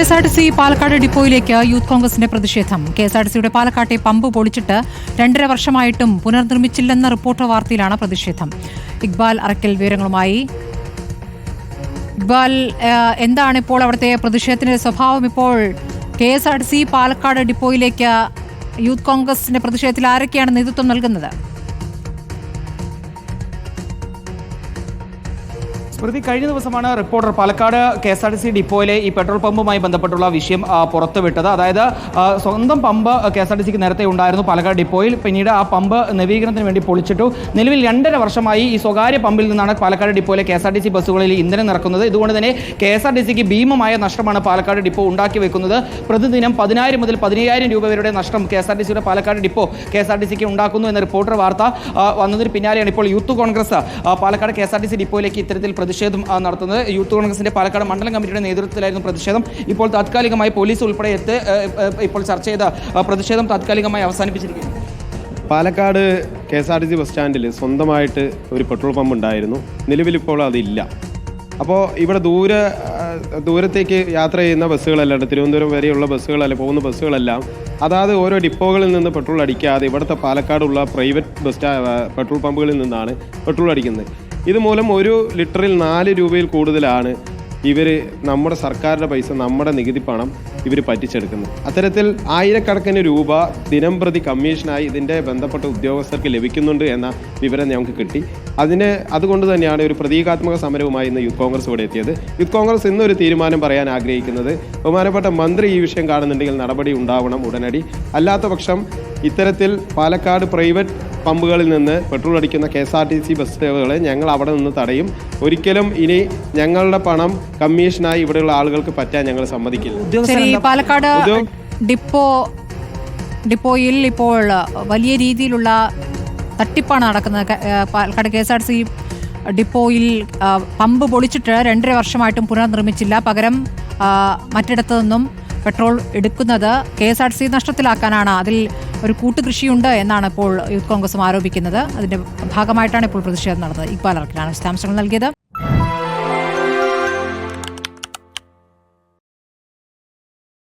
S R T C Palakkad ഡിപ്പോയിലേക്ക് youth കോൺഗ്രസിന്റെ പ്രതിഷേധം. K S R T സിയുടെ പാലക്കാട്ടെ പമ്പ് പൊളിച്ചിട്ട് രണ്ടര വർഷമായിട്ടും പുനർനിർമ്മിച്ചില്ലെന്ന റിപ്പോർട്ട് വാർത്തയിലാണ് പ്രതിഷേധം. ഇക്ബാൽ അറക്കൽ വിവരങ്ങളുമായി. ഇക്ബാൽ എന്താണ് ഇപ്പോൾ അവിടുത്തെ പ്രതിഷേധത്തിന്റെ സ്വഭാവം ഇപ്പോൾ? K S R T C Palakkad ഡിപ്പോയിലേക്ക് youth കോൺഗ്രസിന്റെ പ്രതിഷേധത്തിൽ ആരൊക്കെയാണ് നേതൃത്വം നൽകുന്നത്? സ്മൃതി കഴിഞ്ഞ ദിവസമാണ് reporter Palakkad K S R T C ഡിപ്പോയിലെ ഈ പെട്രോൾ പമ്പുമായി ബന്ധപ്പെട്ടുള്ള വിഷയം പുറത്തുവിട്ടത്. അതായത് സ്വന്തം pump K S R T സിക്ക് നേരത്തെ ഉണ്ടായിരുന്നു പാലക്കാട് ഡിപ്പോയിൽ. പിന്നീട് ആ പമ്പ് നവീകരണത്തിന് വേണ്ടി പൊളിച്ചിട്ടു. നിലവിൽ രണ്ടര വർഷമായി ഈ സ്വകാര്യ പമ്പിൽ നിന്നാണ് Palakkad ഡിപ്പോയിലെ K S R T C ബസ്സുകളിൽ ഇന്ധനം നിറക്കുന്നത് ഇതുകൊണ്ട് തന്നെ കെ എസ് ആർ ടി സിക്ക് ഭീമമായ നഷ്ടമാണ് പാലക്കാട് ഡിപ്പോ ഉണ്ടാക്കി വെക്കുന്നത്. പ്രതിദിനം പതിനായിരം മുതൽ പതിനയ്യായിരം രൂപ വരെയുടെ നഷ്ടം കെ എസ് ആർ ടി സിയുടെ Palakkad depot K S R T സിക്ക് ഉണ്ടാക്കുന്നു എന്ന റിപ്പോർട്ടർ വാർത്ത വന്നതിന് പിന്നാലെയാണ് ഇപ്പോൾ youth Congress Palakkad K S R T C ഡിപ്പോയിലേക്ക് ഇത്തരത്തിൽ പ്രതിഷേധം നടത്തുന്നത്. യൂത്ത് കോൺഗ്രസിന്റെ പാലക്കാട് മണ്ഡലം കമ്മിറ്റിയുടെ നേതൃത്വത്തിലായിരുന്നു പ്രതിഷേധം. ഇപ്പോൾ താത്കാലികമായി പോലീസ് ഉൾപ്പെടെ എത്തി ഇപ്പോൾ ചർച്ച ചെയ്ത പ്രതിഷേധം താത്കാലികമായി അവസാനിപ്പിച്ചിരിക്കുന്നു Palakkad K S R T C bus സ്റ്റാൻഡിൽ സ്വന്തമായിട്ട് ഒരു പെട്രോൾ പമ്പ് ഉണ്ടായിരുന്നു. നിലവിലിപ്പോൾ അതില്ല. അപ്പോൾ ഇവിടെ ദൂര ദൂരത്തേക്ക് യാത്ര ചെയ്യുന്ന ബസ്സുകളെല്ലാം തിരുവനന്തപുരം വരെയുള്ള ബസ്സുകളല്ല പോകുന്ന ബസ്സുകളെല്ലാം അതാത് ഓരോ ഡിപ്പോകളിൽ നിന്ന് പെട്രോൾ അടിക്കാതെ ഇവിടുത്തെ പാലക്കാടുള്ള പ്രൈവറ്റ് ബസ് പെട്രോൾ പമ്പുകളിൽ നിന്നാണ് പെട്രോൾ അടിക്കുന്നത്. ഇതുമൂലം ഒരു ലിറ്ററിൽ നാല് രൂപയിൽ കൂടുതലാണ് ഇവർ നമ്മുടെ സർക്കാരിന്റെ പൈസ നമ്മുടെ നികുതി പണം ഇവർ പറ്റിച്ചെടുക്കുന്നത്. അത്തരത്തിൽ ആയിരക്കണക്കിന് രൂപ ദിനം പ്രതി കമ്മീഷനായി ഇതിന്റെ ബന്ധപ്പെട്ട ഉദ്യോഗസ്ഥർക്ക് ലഭിക്കുന്നുണ്ട് എന്ന വിവരം ഞങ്ങൾക്ക് കിട്ടി. അതിന് അതുകൊണ്ട് തന്നെയാണ് ഒരു പ്രതീകാത്മക സമരവുമായി ഇന്ന് യൂത്ത് കോൺഗ്രസ് ഇവിടെ എത്തിയത്. യൂത്ത് കോൺഗ്രസ് ഇന്നൊരു തീരുമാനം പറയാൻ ആഗ്രഹിക്കുന്നത് ബഹുമാനപ്പെട്ട മന്ത്രി ഈ വിഷയം കാണുന്നുണ്ടെങ്കിൽ നടപടി ഉണ്ടാവണം ഉടനടി. അല്ലാത്ത പക്ഷം ഇത്തരത്തിൽ പാലക്കാട് പ്രൈവറ്റ് പമ്പുകളിൽ നിന്ന് പെട്രോൾ അടിക്കുന്ന K S R T C bus സേവകളെ ഞങ്ങൾ അവിടെ നിന്ന് തടയും. ഒരിക്കലും ഇനി ഞങ്ങളുടെ പണം കമ്മീഷനായി ഇവിടെയുള്ള ആളുകൾക്ക് പറ്റാൻ ഞങ്ങൾ സമ്മതിക്കില്ല. ശരി പാലക്കാട് ഡിപ്പോ ഡിപ്പോയിൽ ഇപ്പോൾ വലിയ രീതിയിലുള്ള തട്ടിപ്പാണ് നടക്കുന്നത്. Palakkad K S R C ഡിപ്പോയിൽ പമ്പ് പൊളിച്ചിട്ട് രണ്ടര വർഷമായിട്ടും പുനർനിർമ്മിച്ചില്ല. പകരം മറ്റിടത്തു നിന്നും പെട്രോൾ എടുക്കുന്നത് കെ എസ് ആർ സി നഷ്ടത്തിലാക്കാനാണ്. അതിൽ ഒരു കൂട്ടുകൃഷിയുണ്ട് എന്നാണ് ഇപ്പോൾ യൂത്ത് കോൺഗ്രസും ആരോപിക്കുന്നത്. അതിന്റെ ഭാഗമായിട്ടാണ് ഇപ്പോൾ പ്രതിഷേധം നടന്നത്. ഇക്ബാൽ അറക്കിലാണ് വിശദാംശങ്ങൾ നൽകിയത്.